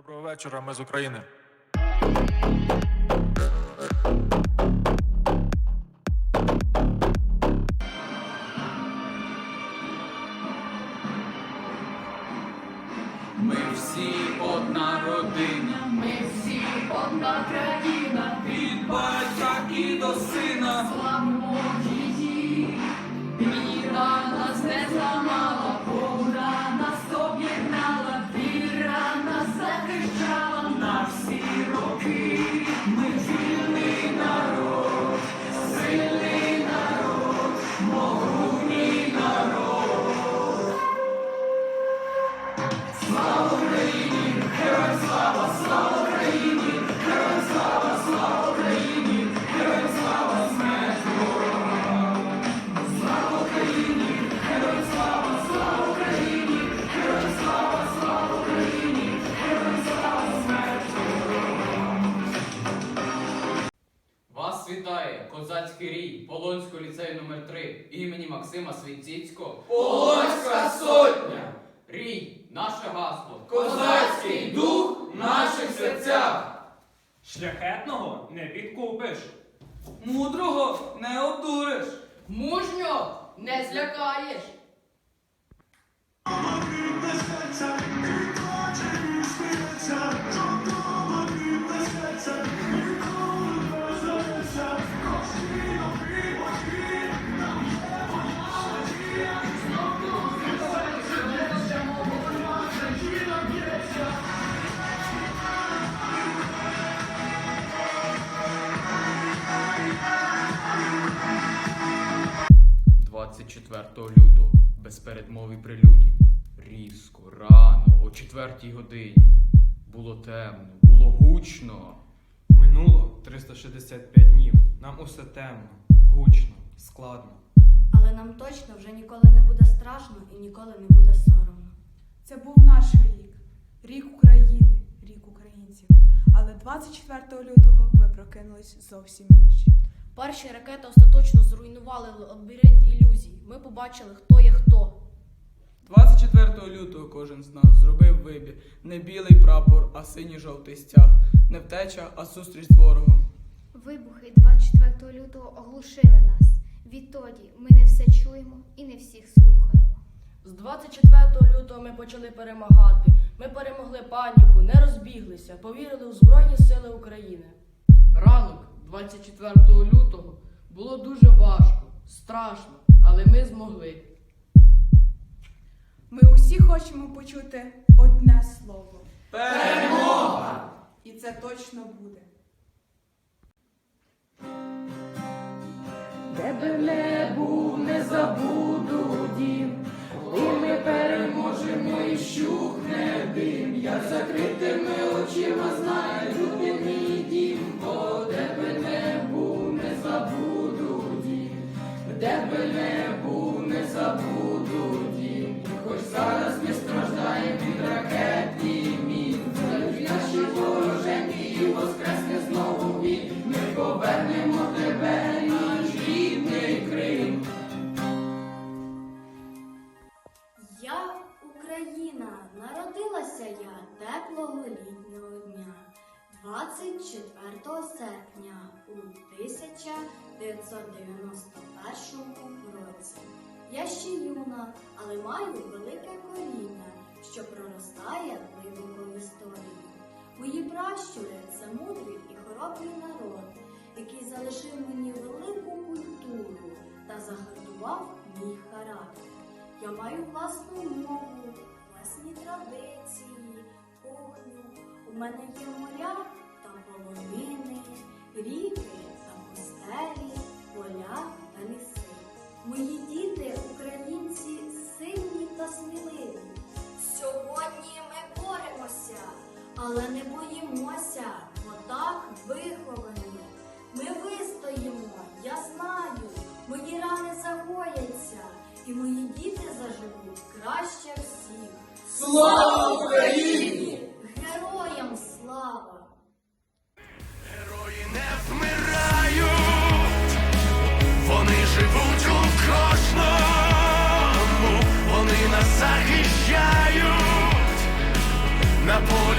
Доброго вечора, ми з України. Ми всі одна родина, Ми всі одна країна, від батька і до сина. Козацький рій Полонського ліцею номер 3 імені Максима Свінціцького. Полонська сотня, Рій, наше гасло. козацький дух в наших серцях. Шляхетного не підкупиш. Мудрого не обдуриш. Мужньо не злякаєш. – 24 лютого, без передмови прелюдій. Різко, рано, о четвертій годині. Було темно, було гучно. Минуло 365 днів. Нам усе темно, гучно, складно. Але нам точно вже ніколи не буде страшно і ніколи не буде соромно. Це був наш рік, рік України, рік українців. Але 24 лютого ми прокинулись зовсім інші. Перші ракети остаточно зруйнували лабіринт ілюзій. Ми побачили, хто є хто. 24 лютого кожен з нас зробив вибір. Не білий прапор, а синій жовтий стяг. Не втеча, а зустріч з ворогом. Вибухи 24 лютого оглушили нас. Відтоді ми не все чуємо і не всіх слухаємо. З 24 лютого ми почали перемагати. Ми перемогли паніку, не розбіглися, повірили у Збройні Сили України. Ранок 24 лютого було дуже важко, страшно, але ми змогли. Ми усі хочемо почути одне слово. Перемога! І це точно буде. Де би не був, не забуду дім, коли ми переможемо і щухне дим. Я закритими очима знайду мій де би не був, не забуду дім. Хоч зараз ми страждаємо від ракет і мін, Залють наші вороженьки і воскресне знову він. Ми повернемо тебе, наш рідний Крим. Я Україна, народилася я теплого літнього дня, 24 серпня у 1991 році. Я ще юна, але маю велике коріння, що проростає глибоко в історію. Мої пращури це мудрий і хоробрий народ, який залишив мені велику культуру та загартував мій характер. Я маю власну мову, власні традиції, кухню. У мене є моря та полонини, ріки Слава Україні! Героям слава! Герої не вмирають, вони живуть у кожному, вони нас захищають на полі.